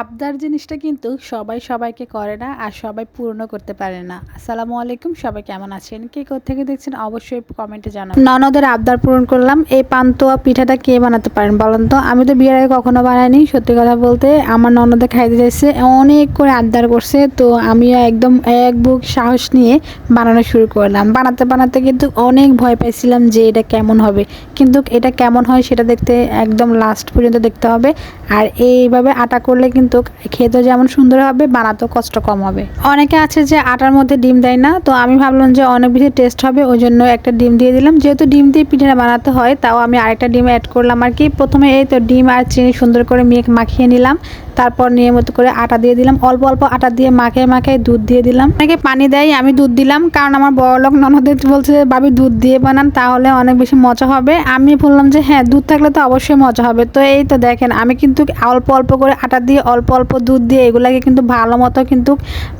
আবদার জিনিসটা কিন্তু সবাই সবাইকে করে না আর সবাই পূর্ণ করতে পারে না। আসসালামু আলাইকুম, সবাই কেমন আছেন? কে থেকে দেখছেন অবশ্যই কমেন্টে জানাবেন। ননদের আবদার পূরণ করলাম, এই পান্তুয়া পিঠাটা কে বানাতে পারেন বলেন তো? আমি তো বিয়ের আগে কখনো বানাইনি, সত্যি কথা বলতে আমার ননদে খাইতে চাইছে, অনেক করে আবদার করছে, তো আমিও একদম এক বুক সাহস নিয়ে বানানো শুরু করলাম। বানাতে বানাতে কিন্তু অনেক ভয় পাইছিলাম যে এটা কেমন হবে। কিন্তু এটা কেমন হয় সেটা দেখতে একদম লাস্ট পর্যন্ত দেখতে হবে। আর এইভাবে আটা করলে কিন্তু খেতে যেমন সুন্দর হবে, বানাতেও কষ্ট কম হবে। অনেকে আছে যে আটার মধ্যে ডিম দেয় না, তো আমি ভাবলাম যে অনেক বেশি টেস্ট হবে, ওই জন্য একটা ডিম দিয়ে দিলাম। যেহেতু ডিম দিয়ে পিঠেটা বানাতে হয়, তাও আমি আরেকটা ডিম অ্যাড করলাম আর কি। প্রথমে এই তো ডিম আর চিনি সুন্দর করে মেঘ মাখিয়ে নিলাম। তারপর নিয়মিত করে আটা দিয়ে দিলাম। অল্প অল্প আটা দিয়ে মাখিয়ে মাখিয়ে দুধ দিয়ে দিলাম। অনেকে পানি দেয়, আমি দুধ দিলাম, কারণ আমার বড় লোক ননদের বলছে বাবি দুধ দিয়ে বানান, তাহলে অনেক বেশি মজা হবে। আমি বললাম যে হ্যাঁ দুধ থাকলে তো অবশ্যই মজা হবে। তো এই তো দেখেন, আমি কিন্তু অল্প অল্প করে আটা দিয়ে, অল্প অল্প দুধ দিয়ে এগুলাকে কিন্তু ভালো মতো কিন্তু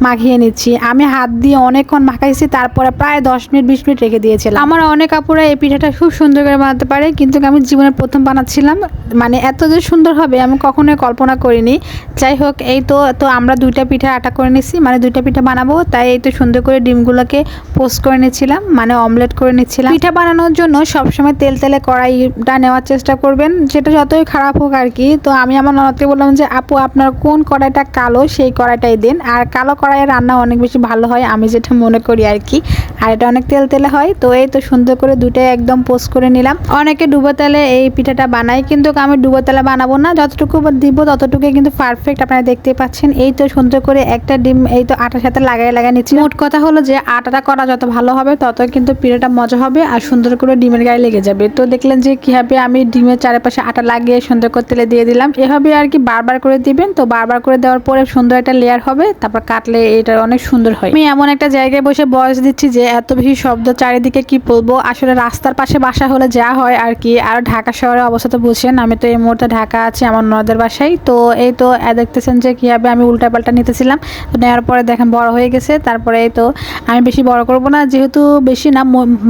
মাখিয়ে নিচ্ছি। আমি হাত দিয়ে অনেকক্ষণ মাখাইছি, তারপরে প্রায় দশ মিনিট, বিশ মিনিট রেখে দিয়েছিলাম। আমার অনেক আপুরা এই পিঠাটা খুব সুন্দর করে বানাতে পারে, কিন্তু আমি জীবনে প্রথম বানাচ্ছিলাম। মানে এত যে সুন্দর হবে, আমি কখনোই কল্পনা করিনি। যাই হোক, এই তো তো আমরা দুইটা পিঠা আটা করে নিছি মানে দুইটা পিঠা বানাবো, তাই এই তো সুন্দর করে ডিমগুলোকে পোস্ট করে নিচ্ছিলাম মানে অমলেট করে নিচ্ছিলাম। পিঠা বানানোর জন্য সবসময় তেল তেলে কড়াইটা নেওয়ার চেষ্টা করবেন, সেটা যতই খারাপ হোক আর কি। তো আমি আমার ননদকে বললাম যে, আপু, আপনার কোন কড়াইটা কালো, সেই কড়াইটাই দিন। আর কালো কড়াইয়ের রান্না অনেক বেশি ভালো হয়, আমি যেটা মনে করি আর কি। আর এটা অনেক তেল তেলে হয়, তো এই তো সুন্দর করে দুটাই একদম পোস্ট করে নিলাম। অনেকে ডুবো তেলে এই পিঠাটা বানাই কিন্তু আমি ডুবো তেলে বানাবো না, যতটুকু দিব ততটুকুই কিন্তু পারফেক্ট আপনারা দেখতে পাচ্ছেন। এই তো সুন্দর করে একটা ডিম, এই তো আটার সাথে লাগাই লাগাই নিচ্ছি মোট কথা হলো যে আটাটা করা যত ভালো হবে, তত কিন্তু পিঠাটা মজা হবে আর সুন্দর করে ডিমের গায়ে লেগে যাবে। তো দেখলেন যে কীভাবে আমি ডিমের চারপাশে আটা লাগিয়ে সুন্দর করে তেলে দিয়ে দিলাম। এভাবে আর কি বারবার করে দিবেন, তো বারবার করে দেওয়ার পরে সুন্দর একটা লেয়ার হবে, তারপর কাটলে এটা অনেক সুন্দর হয়। আমি এমন একটা জায়গায় বসে বয়স দিচ্ছি যে এত বেশি শব্দ চারিদিকে কি বলব? আসলে রাস্তার পাশে বাসা হলে যা হয় আর কি, আর ঢাকা শহরের অবস্থা তো বুঝছেন, আমি তো এই মুহূর্তে ঢাকা আছি, আমার নদের বাসায়। তো এই তো দেখতেছেন যে কীভাবে আমি উল্টা পাল্টা নিতেছিলাম। তো নেওয়ার পরে দেখেন বড় হয়ে গেছে, তারপরে তো আমি বেশি বড় করব না, যেহেতু বেশি না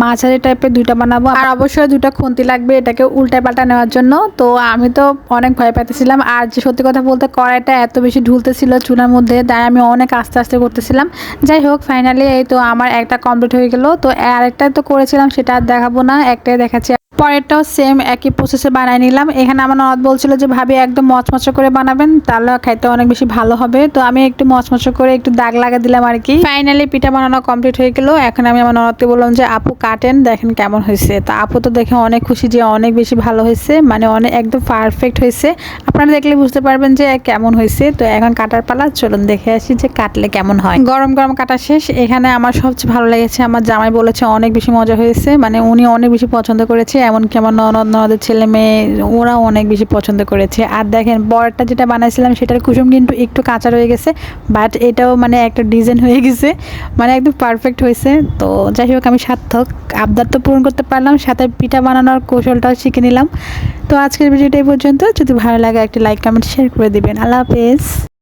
মাঝারি টাইপের দুইটা বানাবো। আর অবশ্যই দুইটা খুন্তি লাগবে এটাকে উল্টা পাল্টা নেওয়ার জন্য। তো আমি তো অনেক ভয় পাইতেছিলাম, আর যে সত্যি কথা বলতে কড়াইটা এত বেশি ঢুলতেছিল চুলার মধ্যে, তাই আমি অনেক আস্তে আস্তে করতেছিলাম। যাই হোক ফাইনালি এই তো আমার একটা কমপ্লিট হয়ে গেল। তো আর আরেকটা তো করেছিলাম, সেটা আর দেখাবো না, একটাই দেখাচ্ছি পরেরটাও সেম একই প্রসেসে বানিয়ে নিলাম। এখানে আমার ননদ বলছিল যে, ভাবি, একদম মচমচ করে বানাবেন, তাহলে খাইতে অনেক বেশি ভালো হবে। তো আমি একটু মচমচ করে একটু দাগ লাগা দিলাম আর কি। ফাইনালি পিঠা বানানো কমপ্লিট হয়ে গেল। এখন আমি আমার ননদকে বললাম যে, আপু, কাটেন, দেখেন কেমন হয়েছে। তো আপু তো দেখে অনেক খুশি যে, অনেক বেশি ভালো হয়েছে মানে অনেক একদম পারফেক্ট হয়েছে। আপনারা দেখলে বুঝতে পারবেন যে, কেমন হয়েছে। তো এখন কাটার পালা, চলুন দেখে আসি যে, কাটলে কেমন হয়। গরম গরম কাটা শেষ। এখানে আমার সবচেয়ে ভালো লেগেছে, আমার জামাই বলেছে, অনেক বেশি মজা হয়েছে। মানে উনি অনেক বেশি পছন্দ করেছে। এমনকি আমার ননদ, ননদের ছেলে মেয়ে, ওরাও অনেক বেশি পছন্দ করেছে। আর দেখেন, বরটা যেটা বানাইছিলাম, সেটার কুসুম কিন্তু একটু কাঁচা রয়ে গেছে বাট এটাও মানে একটা ডিজাইন হয়ে গেছে মানে একদম পারফেক্ট হয়েছে। তো যাই হোক, আমি সার্থক। আবদার তো পূরণ করতে পারলাম, সাথে পিঠা বানানোর কৌশলটাও শিখে নিলাম। তো আজকের ভিডিওটা এই পর্যন্ত। যদি ভালো লাগে, একটা লাইক কমেন্ট শেয়ার করে দেবেন। আল্লাহ হাফেজ।